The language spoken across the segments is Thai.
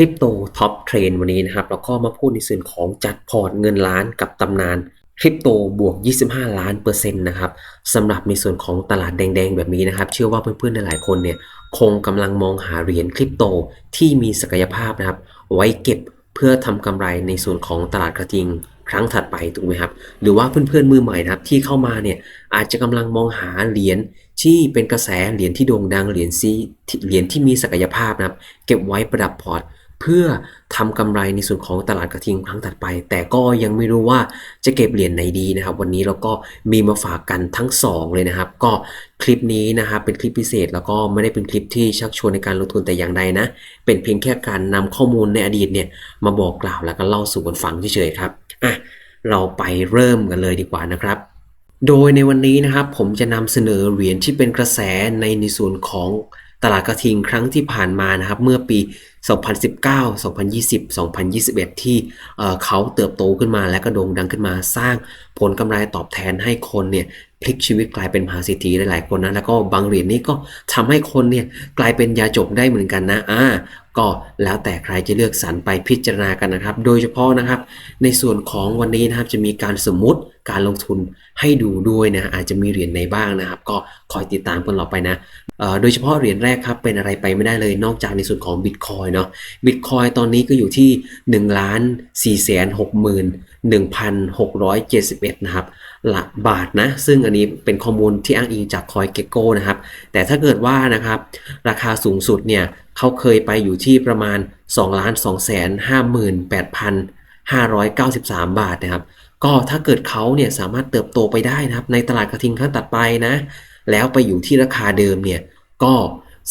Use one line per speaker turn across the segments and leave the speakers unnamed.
ริปโตท็อปเทรนวันนี้นะครับเราก็มาพูดในส่วนของจัดพอร์ตเงินล้านกับตำนานคริปโตบวก 25 ล้านเปอร์เซ็นต์นะครับสำหรับในส่วนของตลาดแดงๆ แบบนี้นะครับ เชื่อว่าเพื่อนๆหลายคนเนี่ยคงกำลังมองหาเหรียญคริปโตที่มีศักยภาพนะครับ ไว้เก็บเพื่อทำกำไรในส่วนของตลาดกระทิงครั้งถัดไปถูกไหมครับหรือว่าเพื่อนๆมือใหม่นะครับที่เข้ามาเนี่ยอาจจะกำลังมองหาเหรียญที่เป็นกระแสเหรียญที่โด่งดังเหรียญซีเหรียญที่มีศักยภาพนะครับ เก็บไว้ประดับพอร์ต เพื่อทำกำไรในส่วนของตลาดกระทิงครั้งถัดไป แต่ก็ยังไม่รู้ว่าจะเก็บเหรียญไหนดีนะครับ วันนี้เราก็มีมาฝากกันทั้ง 2 เลยนะครับ ก็คลิปนี้นะครับเป็นคลิปพิเศษ แล้วก็ไม่ได้เป็นคลิปที่ชักชวนในการลงทุนแต่อย่างใดนะ เป็นเพียงแค่การนำข้อมูลในอดีตเนี่ยมาบอกกล่าวแล้วก็เล่าสู่กันฟังเฉยๆครับอะเราไปเริ่มกันเลยดีกว่านะครับโดยในวันนี้นะครับผมจะนำเสนอเหรียญที่เป็นกระแสในในส่วนของ ตลาดกระทิงครั้งที่ผ่านมานะครับเมื่อปี 2019 2020 2021 ที่เขาเติบโตขึ้นมาและก็โด่งดังขึ้นมาสร้างผลกำไรตอบแทนให้คนเนี่ย พลิกชีวิตกลายเป็นมหาเศรษฐีหลายๆคนนะแล้วก็บางเหรียญนี้ก็ทำให้คนเนี่ยกลายเป็นยาจกได้เหมือนกันนะอ่าก็แล้วแต่ใครจะเลือกสรรไปพิจารณากันนะครับ โดยเฉพาะนะครับ ในส่วนของวันนี้นะครับจะมีการสมมุติการลงทุนให้ดูด้วยนะอาจจะมีเหรียญไหนบ้างนะครับ ก็คอยติดตามกันต่อไปนะโดยเฉพาะเหรียญแรกครับเป็นอะไรไปไม่ได้เลยนอกจากในส่วนของบิตคอยเนาะบิตคอยตอนนี้ก็อยู่ที่1ล้าน4แสน6หมื่น1,671นหกร้อยเจ็ดสิบเอ็ดนะครับ ลักบาทนะ ซึ่งอันนี้เป็นข้อมูลที่อ้างอิงจากคอยเกโก้นะครับ แต่ถ้าเกิดว่านะครับ ราคาสูงสุดเนี่ยเขาเคยไปอยู่ที่ประมาณ2ล้าน2แสน58,593 บาทนะครับ ก็ถ้าเกิดเขาเนี่ยสามารถเติบโตไปได้นะครับ ในตลาดกระทิงครั้งตัดไปนะ แล้วไปอยู่ที่ราคาเดิมเนี่ยก็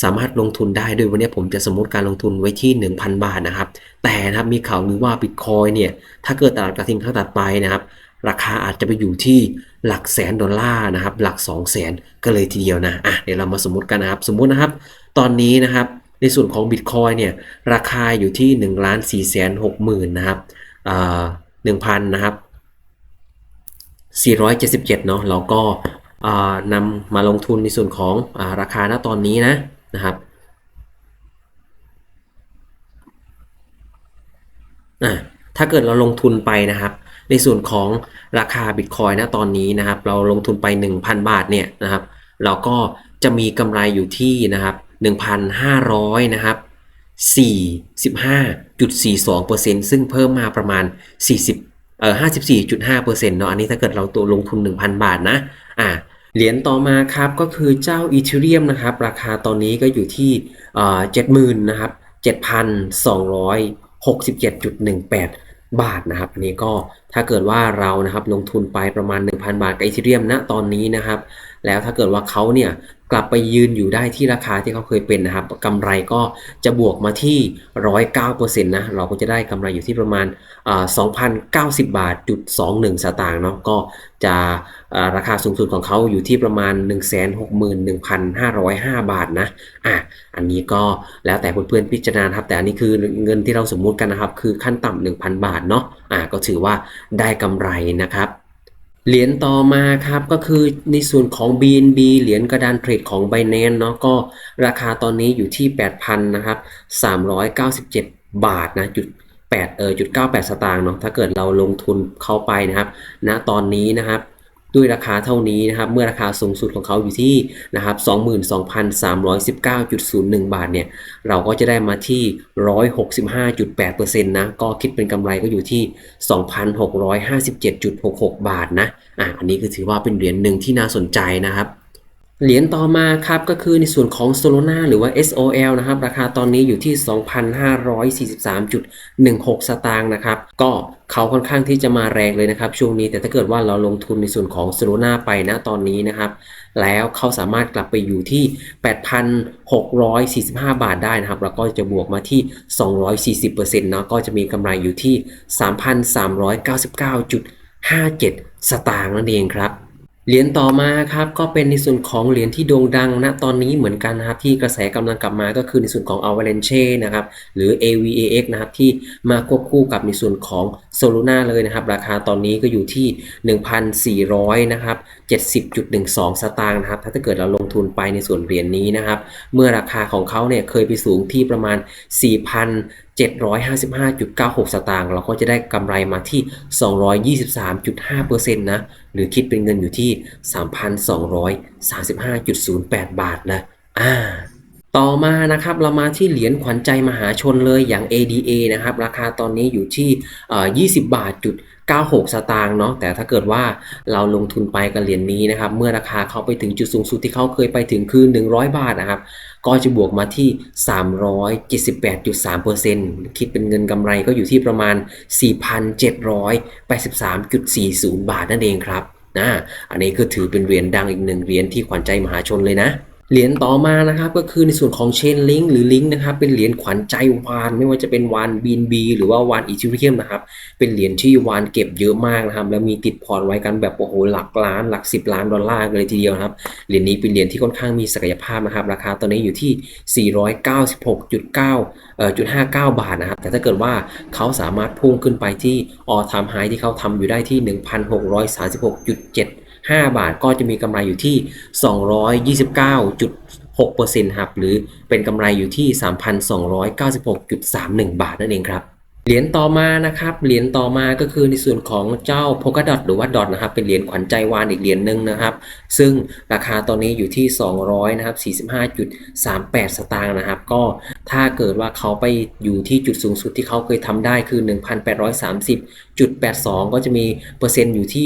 สามารถลงทุนได้โดยวันนี้ผมจะสมมติการลงทุนไว้ที่ 1,000 บาทนะครับ แต่นะครับมีข่าวลือว่าบิตคอยเนี่ยถ้าเกิดตลาดกระทิงครั้งตัดไปนะครับ ราคาอาจจะไปอยู่ที่หลักแสนดอลลาร์นะครับ หลัก 2 0 0แสนก็เลยทีเดียวนะอะเดี๋ยวเรามาสมมติกันนะครับ สมมุตินะครับ ตอนนี้นะครับ ในส่วนของบิตคอยเนี่ย ราคาอยู่ที่1ล้าน4แสน6หมื่นนะครับอ่า1,000นนะครับ477เนาะเราก็นำมาลงทุนในส่วนของอราคาณตอนนี้นะนะครับอะถ้าเกิดเราลงทุนไปนะครับ ในส่วนของราคาบิตคอยนะตอนนี้นะครับ เราลงทุนไป 1,000 บาทเนี่ยนะครับ เราก็จะมีกำไรอยู่ที่นะครับ 1,500 นะครับ 45.42%ซึ่งเพิ่มมาประมาณ 40เอ่อ54.5%เนาะอันนี้ถ้าเกิดเราตัวลงทุน 1,000 บาทนะอ่าเหรียญต่อมาครับก็คือเจ้าอีเทเรียมนะครับ ราคาตอนนี้ก็อยู่ที่เอ่อ70,000นะครับ7,267.18 บาทนะครับ อันนี้ก็ถ้าเกิดว่าเรานะครับลงทุนไปประมาณ 1,000 บาทกับอีเทเรียมณตอนนี้นะครับ แล้วถ้าเกิดว่าเขาเนี่ยกลับไปยืนอยู่ได้ที่ราคาที่เขาเคยเป็นนะครับกำไรก็จะบวกมาที่ 109%นะเราก็จะได้กำไรอยู่ที่ประมาณ2,090 บาทจุด21 สตางค์เนาะก็จะราคาสูงสุดของเขาอยู่ที่ประมาณ 161,505 บาทนะอะอันนี้ก็แล้วแต่เพื่อนๆพิจารณาครับแต่อันนี้คือเงินที่เราสมมุติกันนะครับ คือขั้นต่ำ1,000 บาทเนาะอะก็ถือว่า ได้กำไรนะครับเหรียญต่อมาครับก็คือในส่วนของ BNB เหรียญกระดานเทรดของ Binance เนาะก็ราคาตอนนี้อยู่ที่ 8,000นะครับ397 บาทนะจุด8เออจุด98 สตางค์เนาะถ้าเกิดเราลงทุนเข้าไปนะครับณตอนนี้นะครับ ด้วยราคาเท่านี้นะครับเมื่อราคาสูงสุดของเขาอยู่ที่นะครับ22,319.01 บาทเนี่ยเราก็จะได้มาที่ 165.8%นะก็คิดเป็นกำไรก็อยู่ที่ 2,657.66 บาทนะอะอันนี้คือถือว่าเป็นเหรียญหนึ่งที่น่าสนใจนะครับ เหรียญต่อมาครับก็คือในส่วนของ Solana หรือว่า SOL นะครับ ราคาตอนนี้อยู่ที่ 2,543.16 สตางค์นะครับ ก็เขาค่อนข้างที่จะมาแรงเลยนะครับช่วงนี้แต่ถ้าเกิดว่าเราลงทุนในส่วนของ Solana ไปนะตอนนี้นะครับ แล้วเขาสามารถกลับไปอยู่ที่ 8,645 บาทได้นะครับ แล้วก็จะบวกมาที่ 240%นะก็จะมีกำไรอยู่ที่ 3,399.57 สตางค์นั่นเองครับ เหรียญต่อมาครับก็เป็นในส่วนของเหรียญที่โด่งดังณตอนนี้เหมือนกันนะครับที่กระแสกำลังกลับมาก็คือในส่วนของ Avalanche นะครับหรือ AVAX นะครับที่มาควบคู่กับในส่วนของ Solana เลยนะครับ ราคาตอนนี้ก็อยู่ที่ 1,400นะครับ70.12 สตางค์นะครับถ้าเกิดเราลงทุนไปในส่วนเหรียญนี้นะครับ เมื่อราคาของเขาเนี่ยเคยไปสูงที่ประมาณ 4,000 755.96 สตางค์เราก็จะได้กำไรมาที่ 223.5%นะหรือคิดเป็นเงินอยู่ที่ 3,235.08 บาทนะอ่าต่อมานะครับเรามาที่เหรียญขวัญใจมหาชนเลยอย่าง ADA นะครับราคาตอนนี้อยู่ที่เอ่อ20บาทจุด96 สตางค์เนาะแต่ถ้าเกิดว่าเราลงทุนไปกับเหรียญนี้นะครับ เมื่อราคาเขาไปถึงจุดสูงสุดที่เขาเคยไปถึงคือ 100 บาทนะครับ ก็จะบวกมาที่ 378.3%คิดเป็นเงินกำไรก็อยู่ที่ประมาณ 4,783.40 บาทนั่นเองครับนะอันนี้ก็ถือเป็นเหรียญดังอีกหนึ่งเหรียญที่ขวัญใจมหาชนเลยนะ เหรียญต่อมานะครับก็คือในส่วนของ Chain Link หรือ Link นะครับเป็นเหรียญขวัญใจวานไม่ว่าจะเป็นวาน BNB หรือว่าวานอี h เ r ียมนะครับเป็นเหรียญที่วานเก็บเยอะมากนะครับแล้วมีติดพอร์ตไว้กันแบบโอ้โหหลักล้านหลัก 10 ล้านดอลลาร์เลยทีเดียวนะครับเหรียญนี้เป็นเหรียญที่ค่อนข้างมีศักยภาพนะครับราคาตอนนี้อยู่ที่ 496.9เอ่อจุด59บาทนะครับแต่ถ้าเกิดว่าเขาสามารถพุ่งขึ้นไปที่ออทามไฮที่เขาทำอยู่ได้ที่ 1,636.7 5 บาทก็จะมีกำไรอยู่ที่ 229.6%ครับหรือเป็นกำไรอยู่ที่ 3,296.31 บาทนั่นเองครับเหรียญต่อมานะครับเหรียญต่อมาก็คือในส่วนของเจ้า Polkadot หรือว่า Dot นะครับเป็นเหรียญขวัญใจวานอีกเหรียญหนึ่งนะครับ ซึ่งราคาตอนนี้อยู่ที่ 200นะครับ45.38 สตางค์นะครับ ก็ถ้าเกิดว่าเขาไปอยู่ที่จุดสูงสุดที่เขาเคยทำได้คือ 1,830.82 ก็จะมีเปอร์เซ็นต์อยู่ที่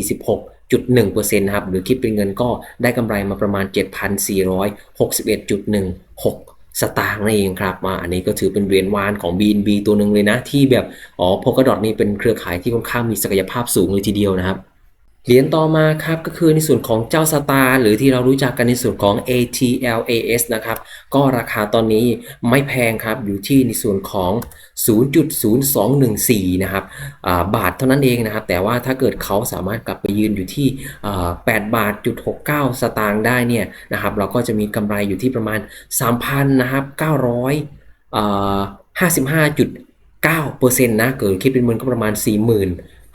646 จุดหนึ่งเปอร์เซ็นต์นะครับหรือคิดเป็นเงินก็ได้กำไรมาประมาณ 7,461.16สตางค์นั่นเองครับมาอันนี้ก็ถือเป็นเหรียญวานของ BNB ตัวหนึ่งเลยนะ ที่แบบ อ๋อ Polkadot นี่เป็นเครือข่ายที่ค่อนข้างมีศักยภาพสูงเลยทีเดียวนะครับ เหรียญต่อมาครับก็คือในส่วนของเจ้าสตาร์หรือที่เรารู้จักกันในส่วนของ ATLAS นะครับก็ราคาตอนนี้ไม่แพงครับอยู่ที่ในส่วนของ 0.0214 นะครับาบาทเท่านั้นเองนะครับ แต่ว่าถ้าเกิดเขาสามารถกลับไปยืนอยู่ที่ 8 บาทจุด69 สตางค์ได้เนี่ยนะครับเราก็จะมีกำไรอยู่ที่ประมาณ 3,000นะครับ900 55.9%นะเกิดคิดเป็นเงินก็ประมาณ 40,000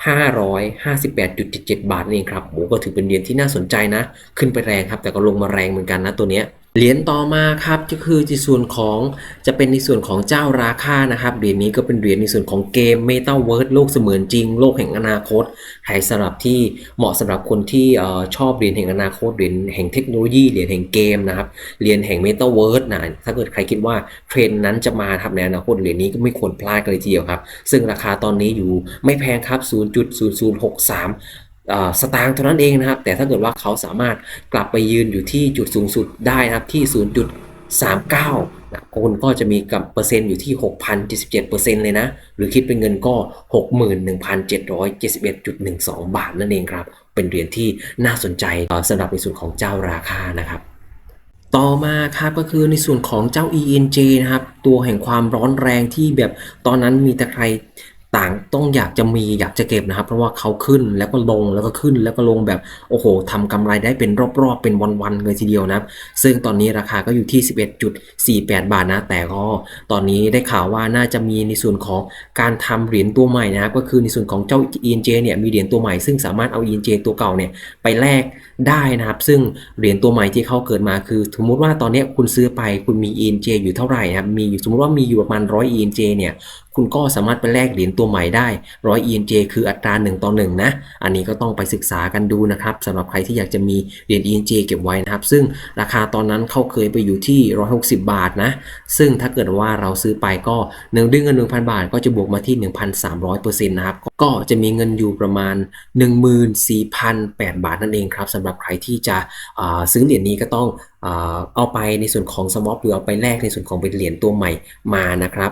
558.77 บาทนั่นเองครับโอ้ก็ถือเป็นเหรียญที่น่าสนใจนะ ขึ้นไปแรงครับ แต่ก็ลงมาแรงเหมือนกันนะตัวเนี้ย เหรียญต่อมาครับก็คือในส่วนของจะเป็นในส่วนของเจ้าราคานะครับเหรียญนี้ก็เป็นเหรียญในส่วนของเกม Metaverse โลกเสมือนจริง โลกแห่งอนาคตใครสำหรับที่เหมาะสำหรับคนที่อชอบเหรียญแห่งอนาคตเหรียญแห่งเทคโนโลยีเหรียญแห่งเกมนะครับเหรียญแห่ง Metaverse นะถ้าเกิดใครคิดว่าเทรนนั้นจะมาครับในอนาคตเหรียญนี้ก็ไม่ควรพลาดกันเลยทีเดียวครับ ซึ่งราคาตอนนี้อยู่ไม่แพงครับ 0.0063 สตางค์เท่านั้นเองนะครับ แต่ถ้าเกิดว่าเขาสามารถกลับไปยืนอยู่ที่จุดสูงสุดได้นะครับที่ 0.39นะคุณก็จะมีกับเปอร์เซ็นต์อยู่ที่ 6,077%เลยนะ หรือคิดเป็นเงินก็ 61,771.12 บาทนั่นเองครับ เป็นเหรียญที่น่าสนใจสำหรับในส่วนของเจ้าราคานะครับต่อมาครับก็คือในส่วนของเจ้า ENJ นะครับ ตัวแห่งความร้อนแรงที่แบบตอนนั้นมีแต่ใคร ต่างต้องอยากจะมีอยากจะเก็บนะครับ เพราะว่าเขาขึ้นแล้วก็ลงแล้วก็ขึ้นแล้วก็ลงแบบโอ้โหทำกำไรได้เป็นรอบๆ เป็นวันๆเลยทีเดียวนะซึ่งตอนนี้ราคาก็อยู่ที่ 11.48 บาทนะ แต่ก็ตอนนี้ได้ข่าวว่าน่าจะมีในส่วนของการทำเหรียญตัวใหม่นะครับ ก็คือในส่วนของเจ้า ENJ เนี่ยมีเหรียญตัวใหม่ซึ่งสามารถเอา ENJ ตัวเก่าเนี่ยไปแลกได้นะครับ ซึ่งเหรียญตัวใหม่ที่เขาเกิดมาคือ สมมติว่าตอนนี้คุณซื้อไปคุณมี ENJ อยู่เท่าไหร่นะครับมีอยู่สมมติว่ามีอยู่ประมาณ100 ENJ เนี่ยคุณก็สามารถไปแลกเหรียญตัวใหม่ได้100 ENJ คืออัตรา1ต่อ1นะ อันนี้ก็ต้องไปศึกษากันดูนะครับสำหรับใครที่อยากจะมีเหรียญ ENJ เก็บไว้นะครับ ซึ่งราคาตอนนั้นเขาเคยไปอยู่ที่ 160 บาทนะ ซึ่งถ้าเกิดว่าเราซื้อไปก็หนึ่งด้วยเงิน 1,000 บาท ก็จะบวกมาที่ 1,300%นะครับ ก็จะมีเงินอยู่ประมาณ 14,008 บาทนั่นเองครับสำหรับใครที่จะซื้อเหรียญนี้ก็ต้องเอาไปในส่วนของสวอปหรือเอาไปแลกในส่วนของเป็นเหรียญตัวใหม่มานะครับ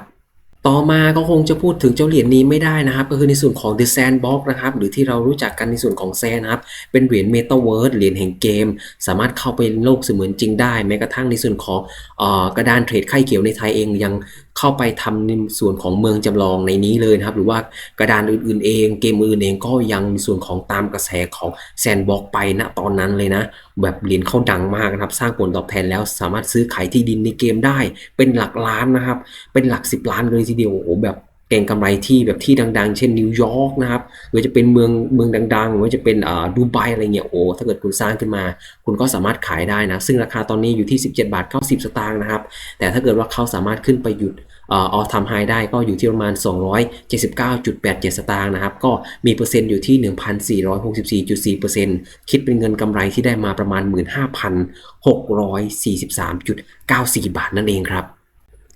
ต่อมาก็คงจะพูดถึงเจ้าเหรียญนี้ไม่ได้นะครับ ก็คือในส่วนของ The Sandbox นะครับ หรือที่เรารู้จักกันในส่วนของแซนนะครับ เป็นเหรียญ Metaverse เหรียญแห่งเกม สามารถเข้าไปโลกเสมือนจริงได้ แม้กระทั่งในส่วนของออกระดานเทรดไข่เขียวในไทยเองยังเข้าไปทำในส่วนของเมืองจำลองในนี้เลยนะครับ หรือว่ากระดานอื่นๆเอง เกมอื่นเองก็ยังมีส่วนของตามกระแสของแซนบ็อกไปณตอนนั้นเลยนะ แบบเหรียญเข้าดังมากนะครับ สร้างผลตอบแทนแล้วสามารถซื้อขายที่ดินในเกมได้ เป็นหลักล้านนะครับ เป็นหลัก 10 ล้านเลยทีเดียวโอ้โหแบบ เก่งกำไรที่แบบที่ดังๆ เช่นนิวยอร์กนะครับหรือจะเป็นเมืองเมืองดังๆหรือว่าจะเป็นดูไบอะไรเงี้ยโอ้ถ้าเกิดคุณสร้างขึ้นมา คุณก็สามารถขายได้นะ ซึ่งราคาตอนนี้อยู่ที่ 17 บาท 90 สตางค์นะครับ แต่ถ้าเกิดว่าเขาสามารถขึ้นไปหยุดออทำไฮได้ก็อยู่ที่ประมาณ 279.87 สตางค์นะครับ ก็มีเปอร์เซ็นต์อยู่ที่ 1,464.4%คิดเป็นเงินกำไรที่ได้มาประมาณ 15,643.94 บาทนั่นเองครับ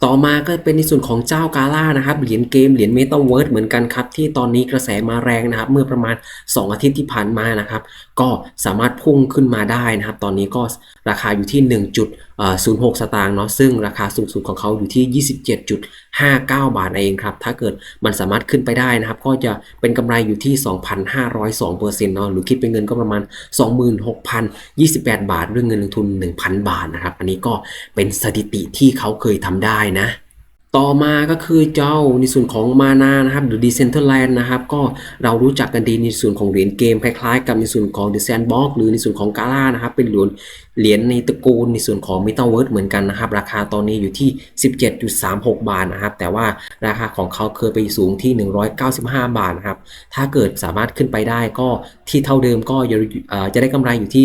ต่อมาก็เป็นในส่วนของเจ้ากาล่านะครับเหรียญเกมเหรียญเมตาเวิร์ดเหมือนกันครับที่ตอนนี้กระแสมาแรงนะครับ เมื่อประมาณ 2 อาทิตย์ที่ผ่านมานะครับ ก็สามารถพุ่งขึ้นมาได้นะครับ ตอนนี้ก็ราคาอยู่ที่06 สตางค์เนาะซึ่งราคาสูงสุดของเขาอยู่ที่ 27.59 บาทเองครับ ถ้าเกิดมันสามารถขึ้นไปได้นะครับ ก็จะเป็นกำไรอยู่ที่ 2,502%เนาะหรือคิดเป็นเงินก็ประมาณ 26,028 บาท ด้วยเงินลงทุน 1,000 บาทนะครับ อันนี้ก็เป็นสถิติที่เขาเคยทำได้นะต่อมาก็คือเจ้าในส่วนของมานานะครับหรือ Decentraland นะครับก็เรารู้จักกันดีในส่วนของเหรียญเกมคล้ายๆ กับในส่วนของ The Sandbox หรือในส่วนของ Gala นะครับเป็นเหรียญ เหรียญในตระกูลในส่วนของ Metaverse เหมือนกันนะครับ ราคาตอนนี้อยู่ที่ 17.36 บาทนะครับ แต่ว่าราคาของเขาเคยไปสูงที่ 195 บาทนะครับ ถ้าเกิดสามารถขึ้นไปได้ก็ที่เท่าเดิมก็จะได้กำไรอยู่ที่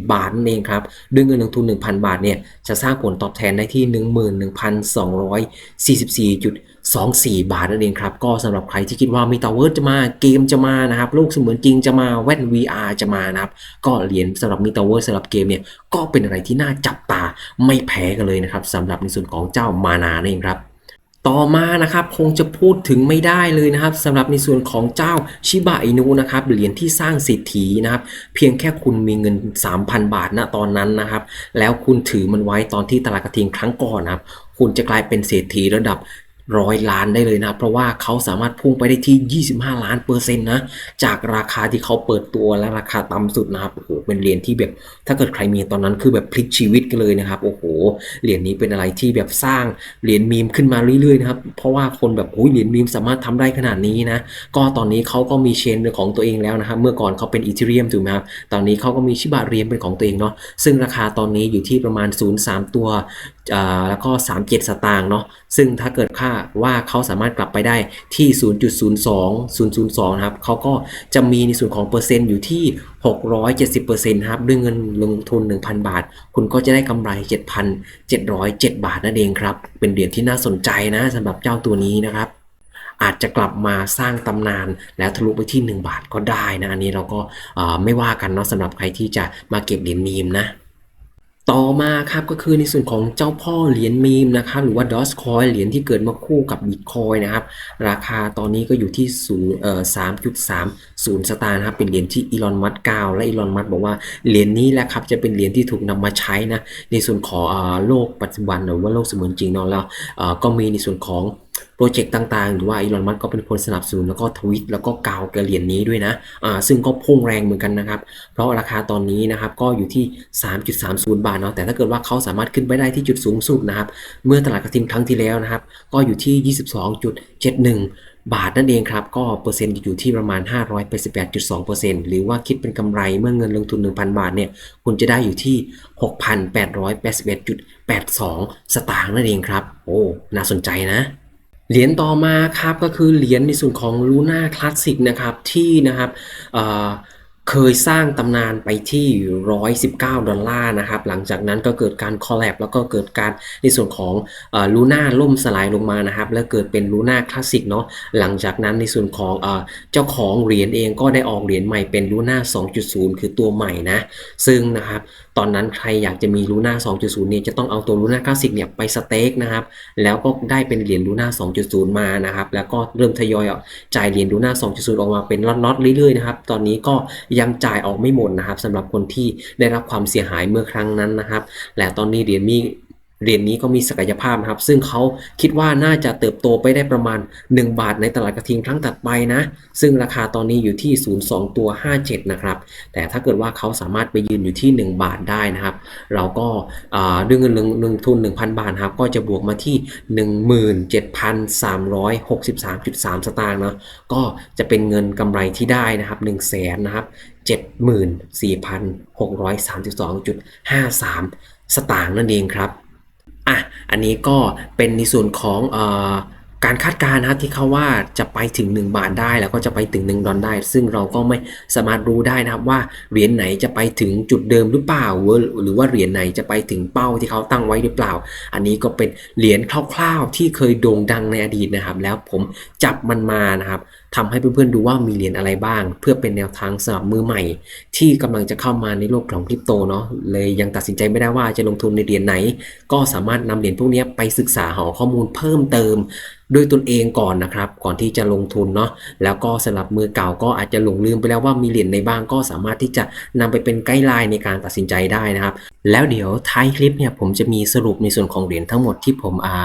1,024 บาทนั่นเองครับ ด้วยเงินลงทุน 1,000 บาทเนี่ยจะสร้างผลตอบแทนได้ที่ 11,244. 24 บาทนั่นเองครับ ก็สำหรับใครที่คิดว่ามีตาเวิร์จะมาเกมจะมานะครับโลกเสมือนจริงจะมาแว่น VR จะมานะครับ ก็เหรียญสำหรับมีตาเวิร์สำหรับเกมเนี่ยก็เป็นอะไรที่น่าจับตาไม่แพ้กันเลยนะครับสำหรับในส่วนของเจ้ามานานั่นเองครับต่อมานะครับคงจะพูดถึงไม่ได้เลยนะครับสำหรับในส่วนของเจ้าชิบะอินุนะครับเหรียญที่สร้างเศรษฐีนะครับเพียงแค่คุณมีเงิน 3,000 บาทณตอนนั้นนะครับแล้วคุณถือมันไว้ตอนที่ตลาดกระทิงครั้งก่อนนะครับคุณจะกลายเป็นเศรษฐีระดับ ร้อยล้านได้เลยนะ เพราะว่าเขาสามารถพุ่งไปได้ที่ 25 ล้านเปอร์เซ็นต์นะ จากราคาที่เขาเปิดตัวและราคาต่ำสุดนะครับ โอ้โห เป็นเหรียญที่แบบ ถ้าเกิดใครมีตอนนั้นคือแบบพลิกชีวิตกันเลยนะครับ โอ้โห เหรียญนี้เป็นอะไรที่แบบสร้างเหรียญมีมขึ้นมาเรื่อยๆนะครับ เพราะว่าคนแบบโอ้ยเหรียญมีมสามารถทำได้ขนาดนี้นะ ก็ตอนนี้เขาก็มีเชนของตัวเองแล้วนะครับ เมื่อก่อนเขาเป็นอีเทเรียมถูกไหมครับ ตอนนี้เขาก็มีชิบะเหรียญเป็นของตัวเองเนาะ ซึ่งราคาตอนนี้อยู่ที่ประมาณ 0.3 ตัว แล้วก็ 37 สตางค์เนาะซึ่งถ้าเกิดค่าว่าเขาสามารถกลับไปได้ที่ 0.02 002นะครับเขาก็จะมีในส่วนของเปอร์เซ็นต์อยู่ที่ 670%ครับด้วยเงินลงทุน 1,000 บาท คุณก็จะได้กำไร 7,707 บาทนั่นเองครับ เป็นเหรียญที่น่าสนใจนะสำหรับเจ้าตัวนี้นะครับอาจจะกลับมาสร้างตำนานแล้วทะลุไปที่ 1 บาทก็ได้นะ อันนี้เราก็ไม่ว่ากันเนาะสำหรับใครที่จะมาเก็บเหรียญมีมนะ ต่อมาครับก็คือในส่วนของเจ้าพ่อเหรียญมีมนะครับหรือว่า d o s c o i n เหรียญที่เกิดมาคู่กับ Bitcoin นะครับราคาตอนนี้ก็อยู่ที่0เอ่อ3.30สตางค์นะครับเป็นเหรียญที่อีลอนมัสกล่าวและอีลอนมัสบอกว่าเหรียญนี้แหละครับจะเป็นเหรียญที่ถูกนำมาใช้นะในส่วนของอ่าโลกปัจจุบันหรือว่าโลกเสมือนจริงเนาะแล้วเอ่อก็มีในส่วนของ โปรเจกต์ต่างๆ หรือว่าอีลอนมัสก์ก็เป็นคนสนับสนุนแล้วก็ทวิตแล้วก็กาวกับเหรียญนี้ด้วยนะอ่าซึ่งก็พุ่งแรงเหมือนกันนะครับ เพราะราคาตอนนี้นะครับก็อยู่ที่ 3.30 บาทเนาะแต่ถ้าเกิดว่าเขาสามารถขึ้นไปได้ที่จุดสูงสุดนะครับ เมื่อตลาดกระทิงครั้งที่แล้วนะครับ ก็อยู่ที่ 22.71บาทนั่นเองครับ ก็เปอร์เซ็นต์อยู่ที่ประมาณ 588.2%หรือว่าคิดเป็นกำไรเมื่อเงินลงทุน 1,000 บาทเนี่ยคุณจะได้อยู่ที่ 6,881.82 สตางค์นั่นเองครับ โอ้ น่าสนใจนะ เหรียญต่อมาครับก็คือเหรียญในส่วนของลูน่าคลาสสิกนะครับที่นะครับเเคยสร้างตำนานไปที่ 119 ดอลลาร์นะครับ หลังจากนั้นก็เกิดการคอลแลบแล้วก็เกิดการในส่วนของลูน่าล่มสลายลงมานะครับ แล้วเกิดเป็นลูน่าคลาสสิกเนาะ หลังจากนั้นในส่วนของเอเจ้าของเหรียญเองก็ได้ออกเหรียญใหม่เป็นลูน่า2.0 คือตัวใหม่นะ ซึ่งนะครับ ตอนนั้นใครอยากจะมีลูน่า2.0 เนี่ยจะต้องเอาตัวลูน่าคลาสสิกเนี่ยไปสเต็กนะครับ แล้วก็ได้เป็นเหรียญลูน่า2.0 มานะครับ แล้วก็เริ่มทยอยอจ่ายเหรียญลูน่า2.0 ออกมาเป็นล็อตๆเรื่อยๆนะครับ ตอนนี้ก็ยังจ่ายออกไม่หมดนะครับสำหรับคนที่ได้รับความเสียหายเมื่อครั้งนั้นนะครับ และตอนนี้เหรียญมี เหรียญนี้ก็มีศักยภาพนะครับ ซึ่งเขาคิดว่าน่าจะเติบโตไปได้ประมาณ 1 บาทในตลาดกระทิงครั้งถัดไปนะ ซึ่งราคาตอนนี้อยู่ที่ 02 ตัว 57 นะครับ แต่ถ้าเกิดว่าเขาสามารถไปยืนอยู่ที่ 1 บาทได้นะครับ เราก็ด้วยเงินลงลงทุน 1,000 บาทครับ ก็จะบวกมาที่ 17,363.3 สตางค์เนาะ ก็จะเป็นเงินกำไรที่ได้นะครับ1 0 0 0 0แสนนะครับ74,632.53 สตางค์นั่นเองครับ อันนี้ก็เป็นในส่วนของ การคาดการณ์นะครับที่เขาว่าจะไปถึง 1 บาทได้ แล้วก็จะไปถึง 1 ดอลได้ ซึ่งเราก็ไม่สามารถรู้ได้นะครับว่าเหรียญไหนจะไปถึงจุดเดิมหรือเปล่า หรือว่าเหรียญไหนจะไปถึงเป้าที่เขาตั้งไว้หรือเปล่า อันนี้ก็เป็นเหรียญคร่าวๆ ที่เคยโด่งดังในอดีตนะครับ แล้วผมจับมันมานะครับทำให้เพื่อนๆดูว่ามีเหรียญอะไรบ้าง เพื่อเป็นแนวทางสำหรับมือใหม่ ที่กำลังจะเข้ามาในโลกของคริปโตเนาะเลยยังตัดสินใจไม่ได้ว่าจะลงทุนในเหรียญไหน ก็สามารถนำเหรียญพวกนี้ไปศึกษาหาข้อมูลเพิ่มเติมด้วยตนเองก่อนนะครับ ก่อนที่จะลงทุนเนาะแล้วก็สำหรับมือเก่าก็อาจจะหลงลืมไปแล้วว่ามีเหรียญในบ้างก็สามารถที่จะนำไปเป็นไกด์ไลน์ในการตัดสินใจได้นะครับ แล้วเดี๋ยวท้ายคลิปเนี่ยผมจะมีสรุปในส่วนของเหรียญทั้งหมดที่ผมอา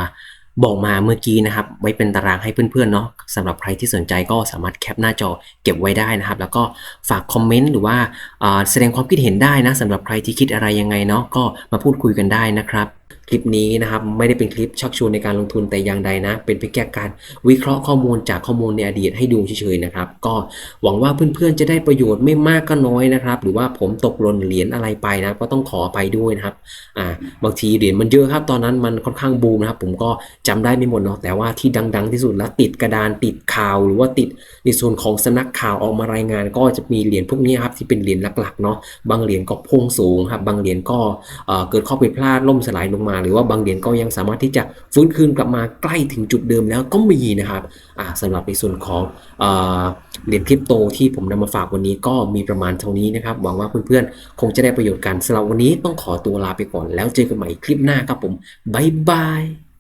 บอกมาเมื่อกี้นะครับ ไว้เป็นตารางให้เพื่อนๆเนาะสำหรับใครที่สนใจก็สามารถแคปหน้าจอเก็บไว้ได้นะครับ แล้วก็ฝากคอมเมนต์หรือว่าอ่าแสดงความคิดเห็นได้นะสำหรับใครที่คิดอะไรยังไงเนาะก็มาพูดคุยกันได้นะครับ คลิปนี้นะครับไม่ได้เป็นคลิปชักชวนในการลงทุนแต่อย่างใดนะ เป็นเพียงแค่การวิเคราะห์ข้อมูลจากข้อมูลในอดีตให้ดูเฉยๆนะครับ ก็หวังว่าเพื่อนๆจะได้ประโยชน์ไม่มากก็น้อยนะครับ หรือว่าผมตกหล่นเหรียญอะไรไปนะ ก็ต้องขอไปด้วยนะครับอ่าบางทีเหรียญมันเยอะครับ ตอนนั้นมันค่อนข้างบูมนะครับ ผมก็จำได้ไม่หมดเนาะแต่ว่าที่ดัง ๆ ที่สุดแล้วติดกระดานติดข่าว หรือว่าติดในส่วนของสำนักข่าวออกมารายงาน ก็จะมีเหรียญพวกนี้ครับที่เป็นเหรียญหลักๆเนาะบางเหรียญก็พุ่งสูงครับบางเหรียญก็เกิดข้อผิดพลาดล่มสลายลงมาหรือว่าบางเหรียญก็ยังสามารถที่จะฟื้นคืนกลับมาใกล้ถึงจุดเดิมแล้วก็มีนะครับอ่าสำหรับในส่วนของเอ่อเหรียญคริปโตที่ผมนำมาฝากวันนี้ก็มีประมาณเท่านี้นะครับหวังว่าเพื่อนๆ คงจะได้ประโยชน์กันสำหรับวันนี้ต้องขอตัวลาไปก่อนแล้วเจอกันใหม่คลิปหน้าครับผมบ๊ายบาย